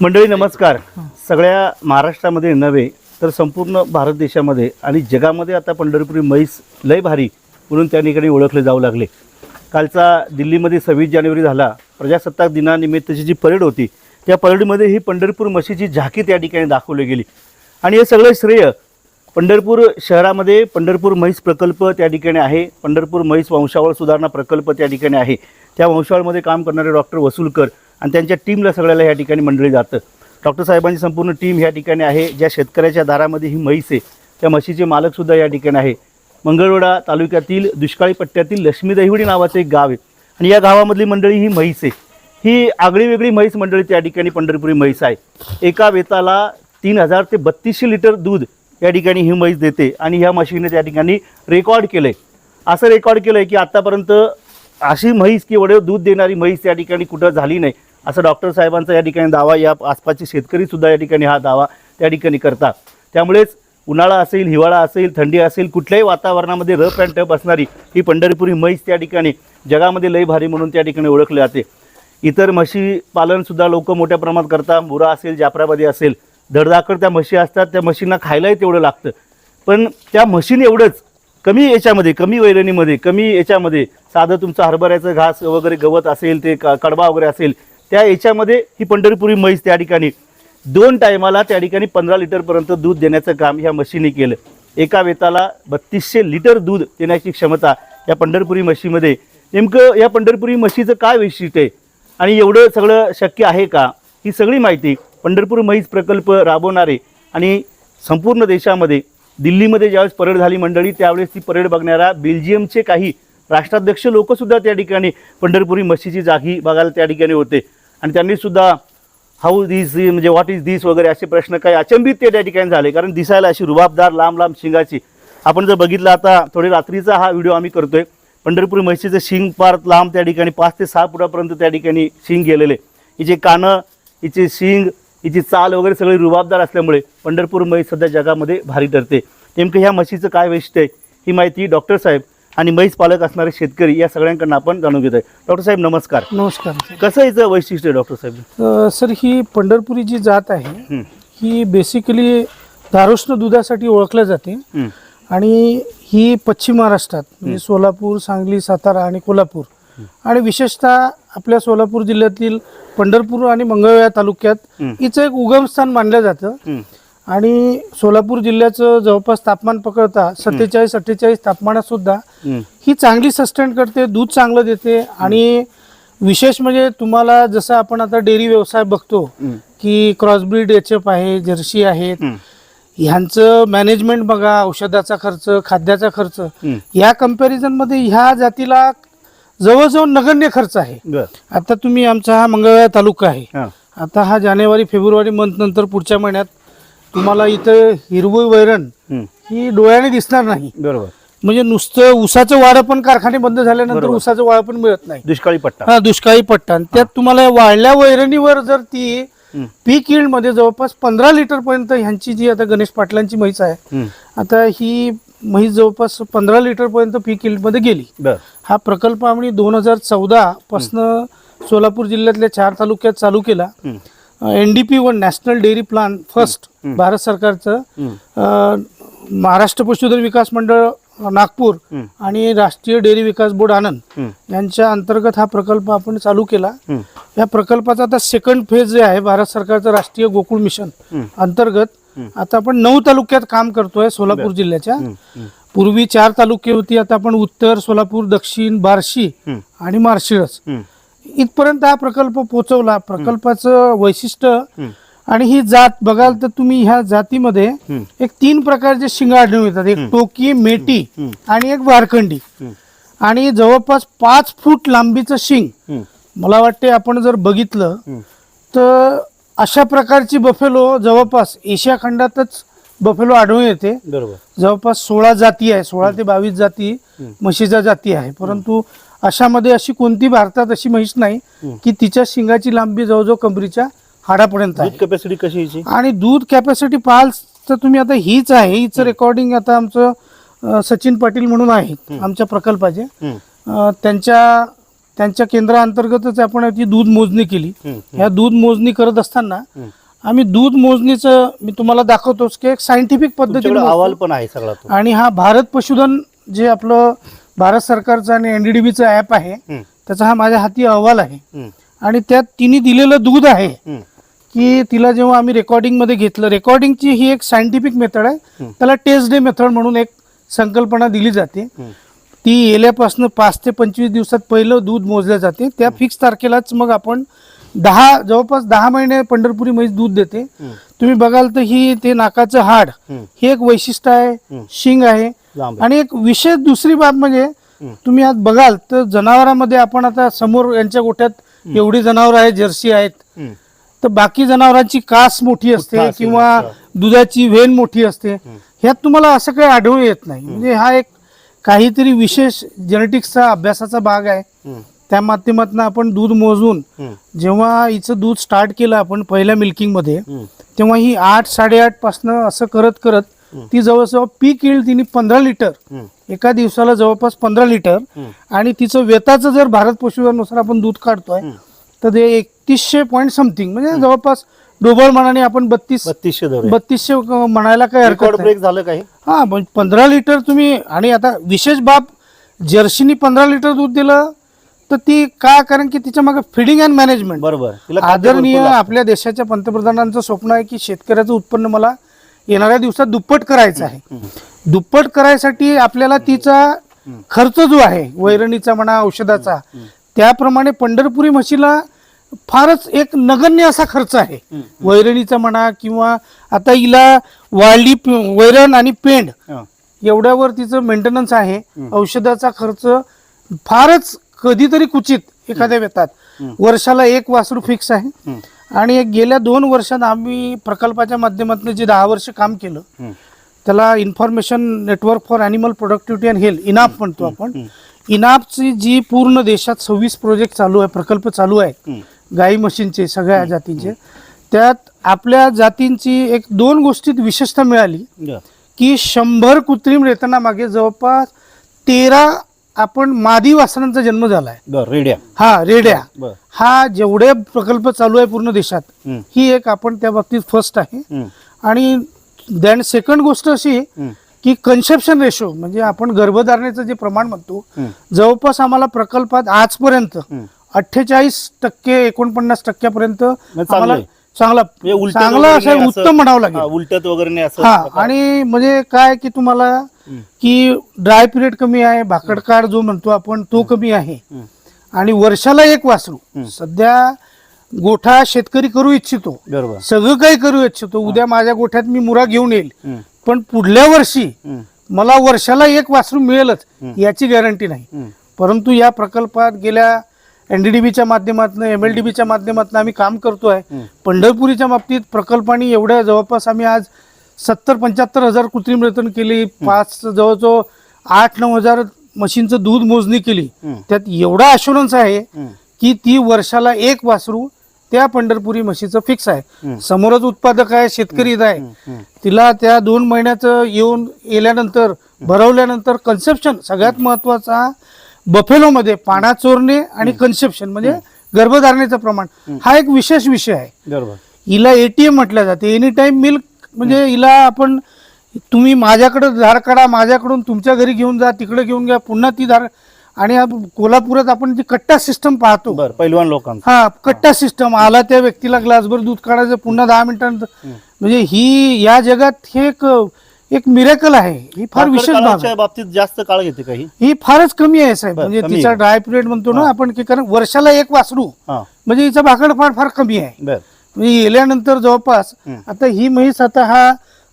मंडळी नमस्कार. सगळ्या महाराष्ट्रामध्ये नव्हे तर संपूर्ण भारत देशामध्ये आणि जगामध्ये आता पंढरपुरी म्हैस लय भारी म्हणून त्या ठिकाणी ओळखले जाऊ लागले. कालचा दिल्लीमध्ये सव्वीस जानेवारी झाला. प्रजासत्ताक दिनानिमित्तची जी परेड होती त्या परेडमध्ये ही पंढरपूर म्हशीची झाकी त्या ठिकाणी दाखवली गेली. आणि हे सगळं श्रेय पंढरपूर शहरामध्ये पंढरपूर म्हैस प्रकल्प त्या ठिकाणी आहे. पंढरपूर म्हैस वंशावळ सुधारणा प्रकल्प त्या ठिकाणी आहे. त्या वंशावळमध्ये काम करणारे डॉक्टर वसुलकर आणि त्यांच्या टीमला सगळ्याला या ठिकाणी मंडळी जातं. डॉक्टर साहेबांची संपूर्ण टीम या ठिकाणी आहे. ज्या शेतकऱ्याच्या दारामध्ये ही म्हैस आहे त्या म्हशीचे मालकसुद्धा या ठिकाणी आहे. मंगळवेढा तालुक्यातील दुष्काळी पट्ट्यातील लक्ष्मी दहिवडी नावाचं एक गाव आहे. आणि या गावामधली मंडळी ही म्हैस आहे. ही आगळी वेगळी म्हैस मंडळी त्या ठिकाणी पंढरपुरी म्हैस आहे. एका वेताला तीन हजार ते बत्तीसशे लिटर दूध या ठिकाणी ही म्हैस देते आणि ह्या म्हशीने त्या ठिकाणी रेकॉर्ड केलं आहे असं रेकॉर्ड केलं आहे की आत्तापर्यंत अशी म्हैस की एवढं दूध देणारी म्हैस त्या ठिकाणी कुठं झाली नाही. असं डॉक्टर साहेबांचा या ठिकाणी दावा या आसपासचे शेतकरीसुद्धा या ठिकाणी हा दावा त्या ठिकाणी करतात. त्यामुळेच उन्हाळा असेल हिवाळा असेल थंडी असेल कुठल्याही वातावरणामध्ये रफ अँड टफ असणारी ही पंढरपुरी म्हैस त्या ठिकाणी जगामध्ये लय भारी म्हणून त्या ठिकाणी ओळखले जाते. इतर म्हशी पालनसुद्धा लोक मोठ्या प्रमाणात करतात. मुरा असेल जाफराबादी असेल धडधाकड त्या म्हशी असतात. त्या म्हशींना खायलाही तेवढं लागतं. पण त्या म्हशीने एवढंच कमी याच्यामध्ये कमी वैरणीमध्ये कमी याच्यामध्ये साधं तुमचं हरभऱ्याचं घास वगैरे गवत असेल ते क- कडबा वगैरे असेल त्या याच्यामध्ये ही पंढरपुरी म्हैस त्या ठिकाणी. दोन टायमाला त्या ठिकाणी पंधरा लिटरपर्यंत दूध देण्याचं काम ह्या म्हशीने केलं. एका वेताला बत्तीसशे लिटर दूध देण्याची क्षमता या पंढरपुरी म्हशीमध्ये. नेमकं या पंढरपुरी म्हशीचं काय वैशिष्ट्य आहे? आणि एवढं सगळं शक्य आहे का? ही सगळी माहिती पंढरपूर म्हैस प्रकल्प राबवणारे आणि संपूर्ण देशामध्ये दिल्लीमध्ये ज्यावेळेस परेड झाली मंडळी त्यावेळेस ती परेड बघणाऱ्या बेल्जियमचे काही राष्ट्राध्यक्ष लोकसुद्धा त्या ठिकाणी पंढरपुरी म्हशीची जागी बघायला त्या ठिकाणी होते. आणि त्यांनीसुद्धा हाऊ दिस म्हणजे व्हॉट इज दिस वगैरे असे प्रश्न काही अचंबित ते त्या ठिकाणी झाले. कारण दिसायला अशी रुबाबदार लांब लांब शिंगाची. आपण जर बघितलं आता थोडी रात्रीचा हा व्हिडिओ आम्ही करतोय. पंढरपूर म्हशीचं शिंग फार लांब त्या ठिकाणी पाच ते सहा फुटापर्यंत त्या ठिकाणी शिंग गेलेले. हिचे कानं हिचे शिंग हिची चाल वगैरे सगळी रुबाबदार असल्यामुळे पंढरपूर म्हैस सध्या जगामध्ये भारी ठरते. नेमकं ह्या म्हशीचं काय वैशिष्ट्य आहे ही माहिती डॉक्टर साहेब आणि म्हैस पालक असणारे शेतकरी या सगळ्यांकडून आपण जाणून घेत आहे डॉक्टर साहेब नमस्कार. नमस्कार. कसं याचं वैशिष्ट्य आहे डॉक्टर साहेब? अ, सर ही पंढरपुरी जी जात आहे हं, बेसिकली धारोष्ण दुधासाठी ओळखल्या जाते. हं, आणि ही पश्चिम महाराष्ट्रात म्हणजे सोलापूर सांगली सातारा आणि कोल्हापूर. आणि विशेषतः आपल्या सोलापूर जिल्ह्यातील पंढरपूर आणि मंगळवेढा तालुक्यात. हिचं एक उगमस्थान मानलं जातं. हं, आणि सोलापूर जिल्ह्याचं जवळपास तापमान पकडता सत्तेचाळीस अठ्ठेचाळीस तापमानात सुद्धा हं, चांगली सस्टेन करते दूध चांगलं देते आणि विशेष म्हणजे तुम्हाला जसं आपण आता डेअरी व्यवसाय बघतो की क्रॉसब्रीड एचएफ आहे जर्सी आहेत. ह्यांचं मॅनेजमेंट बघा औषधाचा खर्च खाद्याचा खर्च. या comparison मध्ये ह्या जातीला जवळजवळ नगण्य खर्च आहे. आता तुम्ही आमचा हा मंगळवेढा तालुका आहे. आता हा जानेवारी फेब्रुवारी मंथ नंतर पुढच्या महिन्यात तुम्हाला इथं हिरवळ वैरण हं, डोळ्याने दिसणार नाही. बरोबर. म्हणजे नुसतं ऊसाचं वाढ पण कारखाने बंद झाल्यानंतर बरोबर. ऊसाचं वाढ पण मिळत नाही. दुष्काळी पट्टा. हा दुष्काळी पट्टा. आणि त्यात तुम्हाला वाढल्या वैरणीवर जर ती पीक yield मध्ये जवळपास पंधरा लिटर पर्यंत ह्यांची जी आता गणेश पाटलांची म्हैस आहे आता ही म्हैस जवळपास पंधरा लिटर पर्यंत पीक yield मध्ये गेली. बर. हा प्रकल्प आम्ही दोन हजार चौदा पासनं सोलापूर जिल्ह्यातल्या चार तालुक्यात चालू केला. N D P one national dairy plan first. Bharat सरकारचं. महाराष्ट्र पशुधन विकास मंडळ नागपूर आणि राष्ट्रीय डेअरी विकास बोर्ड आनंद यांच्या अंतर्गत हा प्रकल्प आपण चालू केला. या प्रकल्पाचा आता सेकंड फेज जे आहे भारत सरकारचं राष्ट्रीय गोकुळ मिशन अंतर्गत. आता आपण नऊ तालुक्यात काम करतोय सोलापूर जिल्ह्याच्या. पूर्वी चार तालुके होती आता आपण उत्तर सोलापूर दक्षिण बार्शी आणि मार्शिळस हं, इथपर्यंत हा प्रकल्प पोहोचवला. प्रकल्पाचं वैशिष्ट्य आणि ही जात बघाल तर तुम्ही ह्या जातीमध्ये एक तीन प्रकारचे शिंग आढळून येतात. एक टोकी मेटी. आणि एक वारखंडी आणि जवळपास पाच फूट लांबीचं शिंग. मला वाटते आपण जर बघितलं तर अशा प्रकारची बफेलो जवळपास एशिया खंडातच बफेलो आढळून येते. बरोबर. जवळपास सोळा जाती आहे. सोळा ते बावीस जाती. म्हशीच्या जाती आहे. परंतु अशामध्ये अशी कोणती भारतात अशी म्हैस नाही. की तिच्या शिंगाची लांबी जवळजवळ कमरीच्या हाडापर्यंत दूध आहे. कॅपॅसिटी कशी आणि दूध कॅपॅसिटी पाहाल तर तुम्ही आता हीच आहे हिचं रेकॉर्डिंग आता आमचं सचिन पाटील म्हणून आहेत आमच्या प्रकल्पाचे. त्यांच्या त्यांच्या केंद्राअंतर्गतच आपण ती दूध मोजणी केली. ह्या दूध मोजणी करत असताना. आम्ही दूध मोजणीचं मी तुम्हाला दाखवतोच की एक सायंटिफिक पद्धतीने अहवाल. पण आहे सगळा आणि हा भारत पशुधन जे आपलं भारत सरकारचं आणि एनडीडीबीचं ॲप आहे. त्याचा हा माझ्या हाती अहवाल आहे. आणि त्यात तिने दिलेलं दूध आहे की तिला जेव्हा आम्ही रेकॉर्डिंगमध्ये घेतलं रेकॉर्डिंगची ही एक सायंटिफिक मेथड आहे. त्याला टेस्ट डे मेथड म्हणून एक संकल्पना दिली जाते. ती येल्यापासून पाच ते पंचवीस दिवसात पहिलं दूध मोजलं जाते. त्या फिक्स तारखेलाच मग आपण दहा जवळपास दहा महिने पंढरपुरी म्हैस दूध देते. तुम्ही बघाल तर ही ते नाकाचं हाड. हे एक वैशिष्ट्य आहे. शिंग आहे. लांब. आणि एक विशेष दुसरी बाब म्हणजे. तुम्ही आज बघाल तर जनावरांमध्ये आपण आता समोर यांच्या गोठ्यात एवढी जनावर आहेत जर्सी आहेत. तर बाकी जनावरांची कास मोठी असते किंवा. दुधाची वेन मोठी असते ह्यात तुम्हाला असं काही आढळून येत नाही. म्हणजे हा एक काहीतरी विशेष जेनेटिक्सचा अभ्यासाचा भाग आहे. त्या माध्यमातून आपण दूध मोजून जेव्हा हिचं दूध स्टार्ट केलं आपण पहिल्या मिल्किंगमध्ये. तेव्हा ही आठ साडेआठ पासनं असं करत करत ती जवळजवळ पीक येईल तिने पंधरा लिटर. एका दिवसाला जवळपास पंधरा लिटर. आणि तिचं वेताचं जर भारत पशुधनानुसार आपण दूध काढतोय. तर ते एकतीसशे पॉईंट समथिंग म्हणजे जवळपास डोबळ मनाने आपण बत्तीस बत्तीसशे बत्तीसशे म्हणायला हरकत रेकॉर्ड ब्रेक झालं काही? हा पण पंधरा लिटर तुम्ही आणि आता विशेष बाब जर्सीनी पंधरा लिटर दूध दिलं तर ती का कारण की तिच्यामागे फिडिंग अँड मॅनेजमेंट बरोबर. आदरणीय. आपल्या देशाच्या पंतप्रधानांचं स्वप्न आहे की शेतकऱ्याचं उत्पन्न मला येणाऱ्या दिवसात दुप्पट करायचं आहे. दुप्पट करायसाठी आपल्याला तिचा खर्च जो आहे वैरणीचा म्हणा औषधाचा त्याप्रमाणे पंढरपुरी म्हशीला फारच एक नगण्य असा खर्च आहे. वैरणीचा म्हणा किंवा आता हिला वाळली वैरण आणि पेंड एवढ्यावर तिचं मेंटेनन्स आहे. औषधाचा खर्च फारच कधीतरी कुचित एखाद्या वेतात वर्षाला एक वासरू फिक्स आहे. आणि एक गेल्या दोन वर्षात आम्ही प्रकल्पाच्या माध्यमातून जे दहा वर्ष काम केलं त्याला information network for animal productivity and health INAPH म्हणतो आपण. इनाफची जी पूर्ण देशात सव्वीस प्रोजेक्ट चालू आहे प्रकल्प चालू आहे. गाई म्हशींचे सगळ्या जातींचे त्यात आपल्या जातींची एक दोन गोष्टीत विशेषता मिळाली. की शंभर कृत्रिम रेतनामागे जवळपास तेरा आपण मादी वासरांचा जन्म झाला आहे बरं रेड्या. हा रेड्या. बरं हा जेवढे प्रकल्प चालू आहे पूर्ण देशात हं, ही एक आपण त्या बाबतीत फर्स्ट आहे. आणि देन सेकंड गोष्ट अशी की कन्सेप्शन रेशो म्हणजे आपण गर्भधारणेचं जे प्रमाण म्हणतो जवळपास आम्हाला प्रकल्पात आजपर्यंत. अठ्ठेचाळीस टक्के एकोणपन्नास टक्क्यापर्यंत चांगलं आम्हाला आहे. चांगला म्हणजे चांगला असं उत्तम म्हणावं लागेल. उलटत वगैरे नाही असं हा. आणि म्हणजे काय की तुम्हाला की ड्राय पिरियड कमी आहे भाकड काळ जो म्हणतो आपण तो कमी आहे. आणि वर्षाला एक वासरू. सध्या गोठा शेतकरी करू इच्छितो. बरोबर. सगळं काही करू इच्छितो. उद्या माझ्या गोठ्यात मी मुरा घेऊन येईल. पण पुढल्या वर्षी मला वर्षाला एक वासरू मिळेलच याची गॅरंटी नाही. परंतु या प्रकल्पात गेल्या एनडीडीबीच्या माध्यमातून एम एल डी बीच्या माध्यमातून आम्ही काम करतोय. हं. पंढरपुरीच्या बाबतीत प्रकल्पाने एवढ्या जवळपास आम्ही आज सत्तर पंच्याहत्तर हजार कृत्रिम रेतन केली. पाच जवळजवळ आठ नऊ हजार मशीनचं दूध मोजणी केली. त्यात एवढा अशुरन्स आहे की ती वर्षाला एक वासरू त्या पंढरपुरी म्हशीचं फिक्स आहे. समोरच उत्पादक आहे शेतकरी आहे. तिला त्या दोन महिन्याचं येऊन गेल्यानंतर भरवल्यानंतर कन्सेप्शन सगळ्यात महत्त्वाचा बफेलोमध्ये पाना चोरणे आणि कन्सेप्शन म्हणजे गर्भधारणेचं प्रमाण हा एक विशेष विषय आहे. बरोबर. हिला एटीएम म्हटलं जाते. एनी टाइम मिल्क म्हणजे हिला आपण तुम्ही माझ्याकडे धार काढा माझ्याकडून तुमच्या घरी घेऊन जा तिकडे घेऊन घ्या पुन्हा ती धार आणि कोल्हापुरात आपण जी कट्टा सिस्टम पाहतो. पैलवान लोकांचं. हा कट्टा सिस्टम आला त्या व्यक्तीला ग्लासभर दूध काढायचं पुन्हा दहा मिनिटांनंतर म्हणजे ही या जगात हे एक एक मिरेकल आहे. ही फार विशेष बाब काळाच्या आहे. बाबतीत जास्त काळ घेते काही ही? फारच कमी आहे साहेब. बरं, म्हणजे कमी तिचा आहे. ड्राय पिरियड म्हणतो ना आपण की कारण वर्षाला एक वासरू. हा. म्हणजे हिचा भाकड फार फार कमी आहे. बर. म्हणजे गेल्यानंतर जवळपास हं. आता ही म्हैस आता हा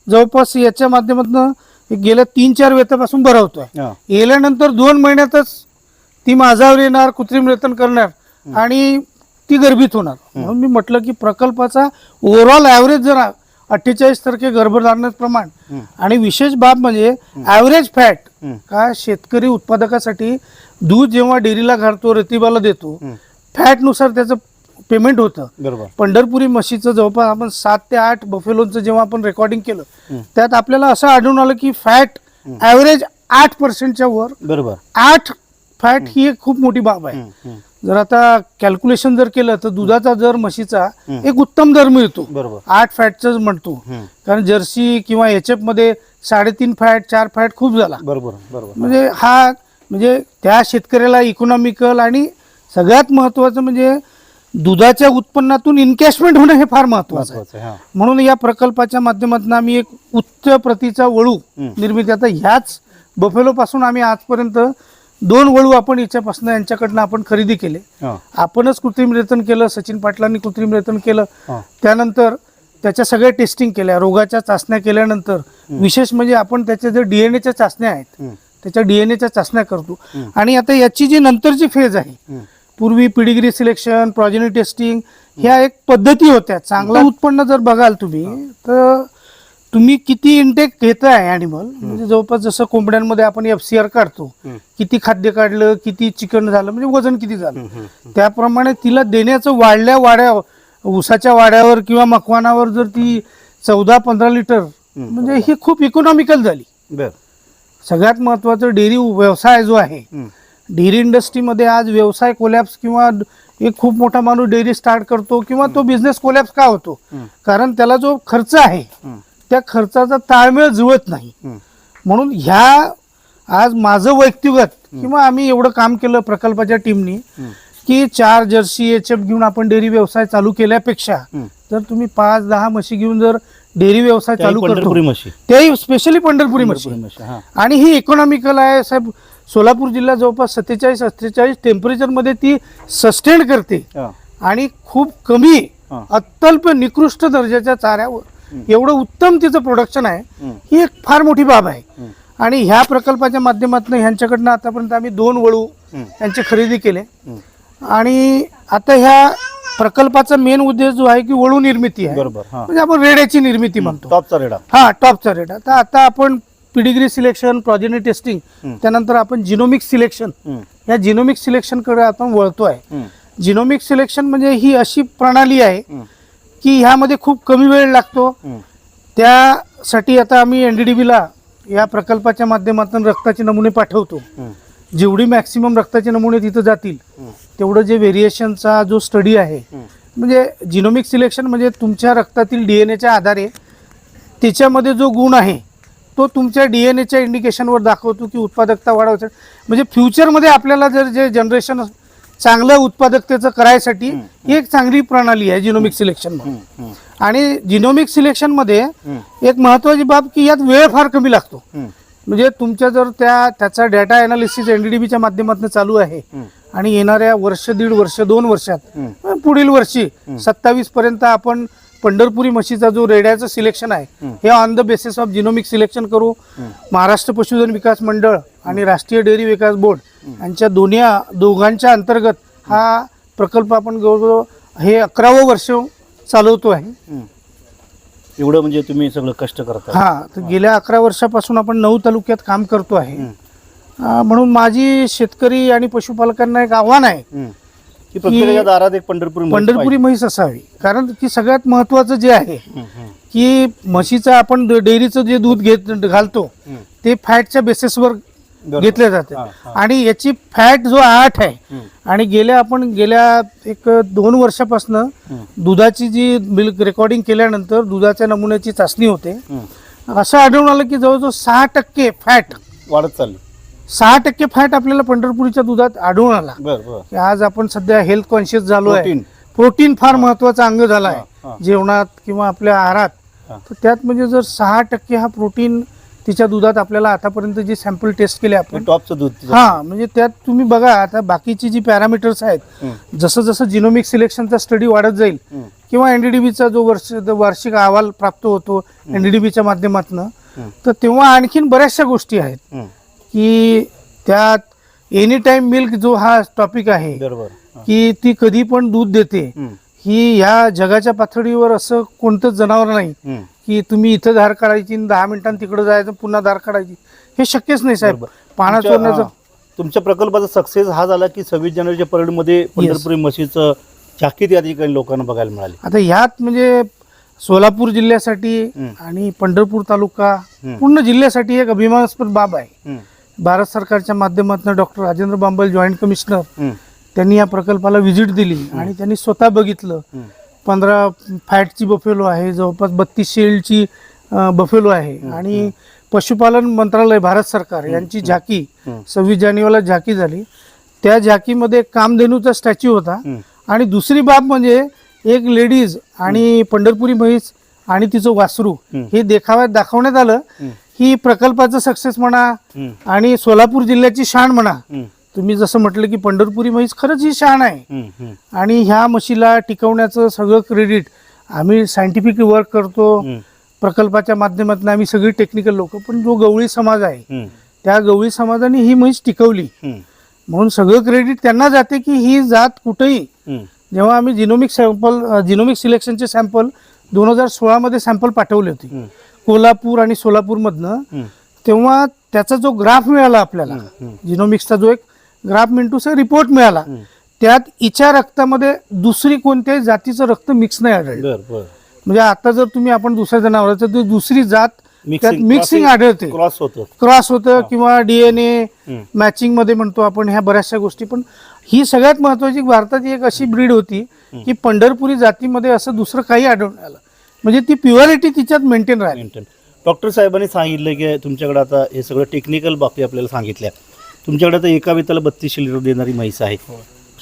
जवळपास याच्या माध्यमातून गेल्या तीन चार वेतापासून भरवतोय हा. गेल्यानंतर दोन महिन्यातच ती माझावर येणार कृत्रिम रेतन करणार आणि ती गर्भित होणार. म्हणून मी म्हटलं की प्रकल्पाचा ओव्हरऑल ॲव्हरेज जर अठ्ठेचाळीस टक्के गर्भधारणाचं प्रमाण. आणि विशेष बाब म्हणजे ॲव्हरेज फॅट. का शेतकरी उत्पादकासाठी दूध जेव्हा डेअरीला घालतो रतिबाला देतो. फॅटनुसार त्याचं पेमेंट होतं बरोबर पंढरपुरी म्हशीचं जवळपास आपण सात ते आठ बफेलोनचं जेव्हा आपण रेकॉर्डिंग केलं. त्यात आपल्याला असं आढळून आलं की फॅट ॲव्हरेज आठ पर्सेंटच्या वर बरोबर आठ फॅट ही एक खूप मोठी बाब आहे. जर आता कॅल्क्युलेशन जर केलं तर दुधाचा दर म्हशीचा. एक उत्तम दर मिळतो. बरोबर. आठ फॅटच म्हणतो. कारण जर्सी किंवा एच एफमध्ये साडेतीन फॅट चार फॅट खूप झाला. बरोबर बरोबर. म्हणजे हा म्हणजे त्या शेतकऱ्याला इकॉनॉमिकल आणि सगळ्यात महत्वाचं म्हणजे दुधाच्या उत्पन्नातून इन्कॅशमेंट होणं हे फार महत्वाचं आहे. म्हणून या प्रकल्पाच्या माध्यमातून आम्ही एक उच्च प्रतीचा वळू. निर्मिती. आता ह्याच बफेलो पासून आम्ही आजपर्यंत दोन वळू आपण याच्यापासून यांच्याकडनं आपण खरेदी केले. आपणच कृत्रिम रेतन केलं सचिन पाटलांनी कृत्रिम रेतन केलं. त्यानंतर त्याच्या सगळ्या टेस्टिंग केल्या रोगाच्या चाचण्या केल्यानंतर. विशेष म्हणजे आपण त्याच्या जे डीएनएच्या चाचण्या आहेत. त्याच्या डीएनएच्या चाचण्या करतो. आणि आता याची जी नंतरची फेज आहे. पूर्वी पिडिग्री सिलेक्शन प्रॉजनी टेस्टिंग ह्या एक पद्धती होत्या. चांगलं उत्पन्न जर बघाल तुम्ही तर तुम्ही किती इंटेक घेताय ॲनिमल म्हणजे जवळपास जसं कोंबड्यांमध्ये आपण एफ सी आर काढतो. किती खाद्य काढलं किती चिकन झालं म्हणजे वजन किती झालं. त्याप्रमाणे तिला देण्याचं वाढल्या वाड्या ऊसाच्या वाड्यावर किंवा मकवानावर जर ती चौदा पंधरा लिटर म्हणजे ही खूप इकॉनॉमिकल झाली सगळ्यात महत्वाचं डेअरी व्यवसाय जो आहे. डेअरी इंडस्ट्रीमध्ये आज व्यवसाय कोलॅप्स किंवा एक खूप मोठा माणूस डेअरी स्टार्ट करतो किंवा तो बिझनेस कोलॅप्स का होतो. कारण त्याला जो खर्च आहे. त्या खर्चाचा ताळमेळ जुळत नाही. म्हणून ह्या आज माझं व्यक्तिगत किंवा आम्ही एवढं काम केलं प्रकल्पाच्या टीमनी. की चार जर्सी एच एफ घेऊन आपण डेअरी व्यवसाय चालू केल्यापेक्षा. जर तुम्ही पाच दहा म्हशी घेऊन जर डेअरी व्यवसाय त्याही चालू करतो तेही स्पेशली पंढरपुरी म्हशी आणि ही इकॉनॉमिकल आहे साहेब सोलापूर जिल्हा जवळपास सत्तेचाळीस अठ्ठेचाळीस टेम्परेचरमध्ये ती सस्टेन करते आणि खूप कमी. अत्यल्प निकृष्ट दर्जाच्या चाऱ्यावर एवढं उत्तम तिचं प्रोडक्शन आहे. ही एक फार मोठी बाब आहे. आणि ह्या प्रकल्पाच्या माध्यमातून ह्यांच्याकडनं आतापर्यंत आम्ही दोन वळू. यांचे खरेदी केले. आणि आता ह्या प्रकल्पाचा मेन उद्देश जो आहे की वळू निर्मिती आहे बरोबर म्हणजे आपण रेड्याची निर्मिती म्हणतो टॉपचा रेडा हा टॉपचा रेट आता आता आपण पिडिग्री सिलेक्शन प्रॉजेनी टेस्टिंग. त्यानंतर आपण जिनोमिक सिलेक्शन. या जिनोमिक सिलेक्शनकडे आपण वळतोय हम्म. जिनोमिक सिलेक्शन म्हणजे ही अशी प्रणाली आहे. की ह्यामध्ये खूप कमी वेळ लागतो. त्यासाठी आता आम्ही एन डी डी बीला या प्रकल्पाच्या माध्यमातून रक्ताचे नमुने पाठवतो. जेवढी मॅक्सिमम रक्ताचे नमुने तिथं जातील. तेवढं जे व्हेरिएशनचा जो स्टडी आहे. म्हणजे जिनोमिक सिलेक्शन म्हणजे तुमच्या रक्तातील डी एन एच्या आधारे त्याच्यामध्ये जो गुण आहे तो तुमच्या डी एन एच्या इंडिकेशनवर दाखवतो की उत्पादकता वाढवायचं म्हणजे फ्युचरमध्ये आपल्याला जर जे जनरेशन चांगलं उत्पादकतेचं करायसाठी ही एक चांगली प्रणाली आहे जिनोमिक सिलेक्शन. आणि जिनोमिक सिलेक्शनमध्ये हम्म. एक महत्वाची बाब की यात वेळ फार कमी लागतो. म्हणजे तुमच्या जर त्या त्याचा data analysis N D D बीच्या माध्यमातून चालू आहे. आणि येणाऱ्या वर्ष दीड वर्ष दोन वर्षात. पुढील वर्षी सत्तावीस पर्यंत आपण पंढरपुरी म्हशीचा जो रेड्याचं सिलेक्शन आहे. हे on the basis of genomic selection करू महाराष्ट्र पशुधन विकास मंडळ आणि राष्ट्रीय डेअरी विकास बोर्ड यांच्या दोन्ही दोघांच्या अंतर्गत हा प्रकल्प आपण जवळजवळ हे अकरावं वर्ष चालवतो आहे. एवढं म्हणजे तुम्ही सगळं कष्ट करता हा तर गेल्या अकरा वर्षापासून आपण नऊ तालुक्यात काम करतो आहे म्हणून माझी शेतकरी आणि पशुपालकांना एक आव्हान आहे हम्म. की प्रत्येकाच्या दारात एक पंढरपुरी पंढरपुरी म्हैस असावी कारण की सगळ्यात महत्वाचं जे आहे. की म्हशीचं आपण डेअरीचं जे दूध घेत घालतो. ते फॅटच्या बेसिसवर. घेतले जाते. आणि याची फॅट जो आठ आहे. आणि गेल्या आपण गेल्या एक दोन वर्षापासून. दुधाची जी मिल्क रेकॉर्डिंग केल्यानंतर दुधाच्या नमुन्याची चाचणी होते. असं आढळून आलं की जवळजवळ सहा टक्के फॅट वाढत चालली सहा टक्के फॅट आपल्याला पंढरपुरीच्या दुधात आढळून आला बर बर की आज आपण सध्या हेल्थ कॉन्शियस झालो आहे. प्रोटीन फार महत्त्वाचा अंग झाला. आहे जेवणात किंवा आपल्या आहारात. तर त्यात म्हणजे जर सहा टक्के हा प्रोटीन तिच्या दुधात आपल्याला आतापर्यंत जे सॅम्पल टेस्ट केले आपण टॉपचं दूध. हा म्हणजे त्यात तुम्ही बघा आता बाकीची जी पॅरामीटर्स आहेत. जसं जसं जिनोमिक सिलेक्शनचा स्टडी वाढत जाईल. किंवा एनडीडीबीचा जो वर्ष वार्षिक अहवाल प्राप्त होतो एनडीडीबीच्या माध्यमातून. तर तेव्हा आणखीन बऱ्याचशा गोष्टी आहेत. की त्यात एनी टाइम मिल्क जो हा टॉपिक आहे बरोबर. की ती कधी पण दूध देते ही ह्या जगाच्या पातळीवर असं कोणतंच जनावर नाही. की तुम्ही इथं धार काढायची दहा मिनिटांनी तिकडे जायचं पुन्हा धार काढायची हे शक्यच नाही साहेब बरोबर. पाण्यात तुमच्या- प्रकल्पाचा सक्सेस हा झाला की सव्वीस जानेवारीच्या परेडमध्ये पंढरपुरी म्हशीचं झाकीत या ठिकाणी लोकांना बघायला मिळाली आता ह्यात म्हणजे सोलापूर जिल्ह्यासाठी. आणि पंढरपूर तालुका. पूर्ण जिल्ह्यासाठी एक अभिमानास्पद बाब आहे. भारत सरकारच्या माध्यमातून doctor Rajendra Bambal joint commissioner. त्यांनी या प्रकल्पाला व्हिजिट दिली आणि त्यांनी स्वतः बघितलं. पंधरा फॅटची बफेलो आहे जवळपास बत्तीस शेळची बफेलो आहे आणि पशुपालन मंत्रालय भारत सरकार यांची झाकी. सव्वीस जानेवारीला झाकी झाली त्या झाकीमध्ये कामधेनूचा स्टॅच्यू होता. आणि दुसरी बाब म्हणजे एक लेडीज आणि पंढरपुरी म्हैस आणि तिचं वासरू हं. देखाव्यात दाखवण्यात आलं हं. प्रकल्पाचं सक्सेस म्हणा. आणि सोलापूर जिल्ह्याची शान म्हणा. तुम्ही जसं म्हटलं की पंढरपुरी म्हैस खरंच ही शान आहे. आणि ह्या म्हशीला टिकवण्याचं सगळं क्रेडिट आम्ही सायंटिफिक वर्क करतो. प्रकल्पाच्या माध्यमातून आम्ही सगळी टेक्निकल लोक पण जो गवळी समाज आहे हं. त्या गवळी समाजाने ही म्हैस टिकवली. म्हणून सगळं क्रेडिट त्यांना जाते की ही जात कुठेही. जेव्हा आम्ही जिनोमिक सॅम्पल जिनोमिक सिलेक्शनचे सॅम्पल दोन हजार सोळामध्ये सॅम्पल पाठवले होते. कोल्हापूर आणि सोलापूरमधनं. तेव्हा त्याचा जो ग्राफ मिळाला आपल्याला. जिनोमिक्सचा जो एक ग्राफ मिंटूचा रिपोर्ट मिळाला. त्यात हिच्या रक्तामध्ये दुसरी कोणत्याही जातीचं रक्त मिक्स नाही आढळलं. म्हणजे आता जर तुम्ही आपण दुसऱ्या जनावरांचं तर दुसरी जात त्यात मिक्सिंग आढळते. क्रॉस होतं. क्रॉस होतं किंवा डीएनए. मॅचिंगमध्ये म्हणतो आपण ह्या बऱ्याचशा गोष्टी. पण ही सगळ्यात महत्वाची भारताची एक अशी ब्रीड होती की पंढरपुरी जातीमध्ये असं दुसरं काही आढळून आलं. म्हणजे ती प्युअरिटी तिच्यात मेंटेन राहिली. डॉक्टर साहेबांनी सांगितलं की तुमच्याकडे आता हे सगळं टेक्निकल बाबी आपल्याला सांगितल्या. तुमच्याकडे आता एका वेताला बत्तीसशे लिटर देणारी म्हैस आहे.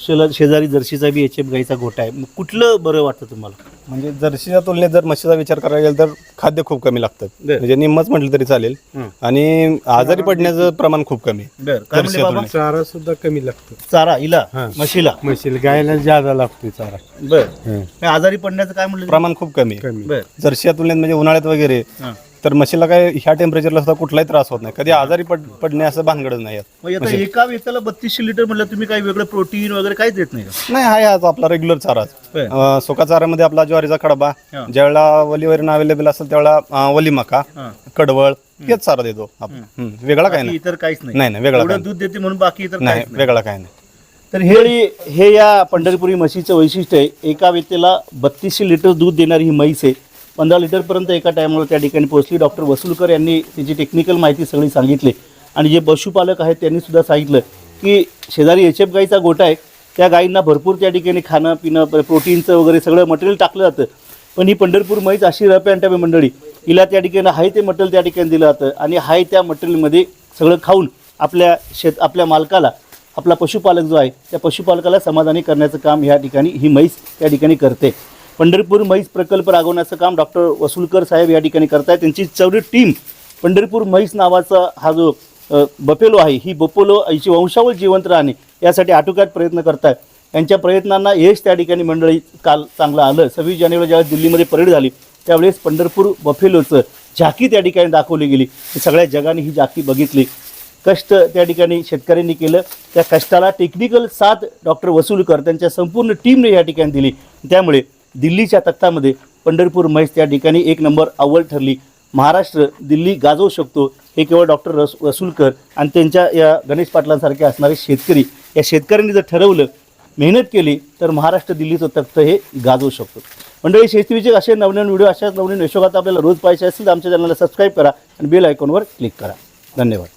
शेला- शेजारी जर्शीचा बी एच एफ गाईचा गोठा आहे. मग कुठलं बरं वाटतं तुम्हाला? म्हणजे जर्शीच्या तुलनेत जर म्हशीचा विचार करायला गेला तर खाद्य खूप कमी लागतं. बर. म्हणजे निम्मच म्हटलं तरी चालेल. हं. आणि आजारी पडण्याचं प्रमाण खूप कमी आहे. बरं. काय म्हणले बाबा चारा सुद्धा कमी लागतो. चारा हिला हां. म्हशीला. म्हशीला गायला ज्यादा लागतो चारा. बर. आजारी पडण्याचं काय म्हणलं प्रमाण खूप कमी आहे. कमी. बर. जर्शीच्या तुलनेत म्हणजे उन्हाळ्यात वगैरे हां. तर म्हशीला काय ह्या टेम्परेचरला सुद्धा कुठलाही त्रास होत नाही. कधी आजारी पड पडणे असं भानगडच नाही यात. मग आता एका वेताला बत्तीसशे लिटर म्हणलं तुम्ही काही वेगळं प्रोटीन वगैरे काहीच देत नाही का? नाही हाय हाच आपला रेग्युलर. अं, सुका चाऱ्यामध्ये आपला ज्वारीचा कडबा हां. ज्यावेळेला वलीवरील अवेलेबल असेल त्यावेळेला अं, वली मका हां. कडवळ हेच चारा देतो आपण. हं. वेगळा काय बाकी नाही. इतर काहीच नाही. नाही, नाही, वेगळं एवढं काही दूध देते म्हणून बाकी इतर नाही काहीच नाही. वेगळा काय नाही. तर हे हे या पंढरपुरी म्हशीचं वैशिष्ट्य आहे एका व्यक्तीला बत्तीसशे लिटर दूध देणारी ही म्हैस आहे पंधरा लिटरपर्यंत एका टायमाला त्या ठिकाणी पोहोचली. डॉक्टर वसुलकर यांनी तिची टेक्निकल माहिती सगळी सांगितली. आणि जे पशुपालक आहेत त्यांनी सुद्धा सांगितलं की शेजारी एच एफ गाईचा गोठा आहे त्या गाईंना भरपूर त्या ठिकाणी खाणं पिणं प्रोटीनचं वगैरे सगळं मटेरियल टाकलं जातं. पण ही पंढरपूर म्हैस अशी रप्या मंडळी हिला त्या ठिकाणी हाय ते मटेरियल त्या ठिकाणी दिलं जातं आणि हाय त्या मटेरियलमध्ये सगळं खाऊन आपल्या शेत आपल्या मालकाला आपला पशुपालक जो आहे त्या पशुपालकाला समाधानी करण्याचं काम ह्या ठिकाणी ही म्हैस त्या ठिकाणी करते. पंढरपूर म्हैस प्रकल्प राबवण्याचं काम डॉक्टर वसुलकर साहेब या ठिकाणी करतायत. त्यांची चौडी टीम पंढरपूर म्हैस नावाचा हा जो बपेलो आहे ही बपोलो हिची वंशावळ जिवंत राहणे यासाठी आटोक्यात प्रयत्न करतायत. त्यांच्या प्रयत्नांना यश त्या ठिकाणी मंडळी काल चांगलं आलं. सव्वीस जानेवारी ज्यावेळेस दिल्लीमध्ये परेड झाली त्यावेळेस पंढरपूर बफेलोचं झाकी त्या ठिकाणी दाखवली गेली. सगळ्या जगाने ही झाकी बघितली. कष्ट त्या ठिकाणी शेतकऱ्यांनी केलं. त्या कष्टाला टेक्निकल साथ डॉक्टर वसुलकर त्यांच्या संपूर्ण टीमने या ठिकाणी दिली. त्यामुळे दिल्लीच्या तख्तामध्ये पंढरपूर म्हैस त्या ठिकाणी एक नंबर अव्वल ठरली. महाराष्ट्र दिल्ली गाजवू शकतो हे केवळ डॉक्टर रस वसुलकर आणि त्यांच्या या गणेश पाटलांसारखे असणारे शेतकरी. या शेतकऱ्यांनी जर ठरवलं मेहनत केली तर महाराष्ट्र दिल्लीचं तख्त हे गाजवू शकतो. मंडळी शेतीविषयक असे नवनवीन व्हिडिओ अशाच नवनवीन यशोगात आपल्याला रोज पाहिजे असतील तर आमच्या चॅनलला सबस्क्राईब करा आणि बेल आयकॉनवर क्लिक करा. धन्यवाद.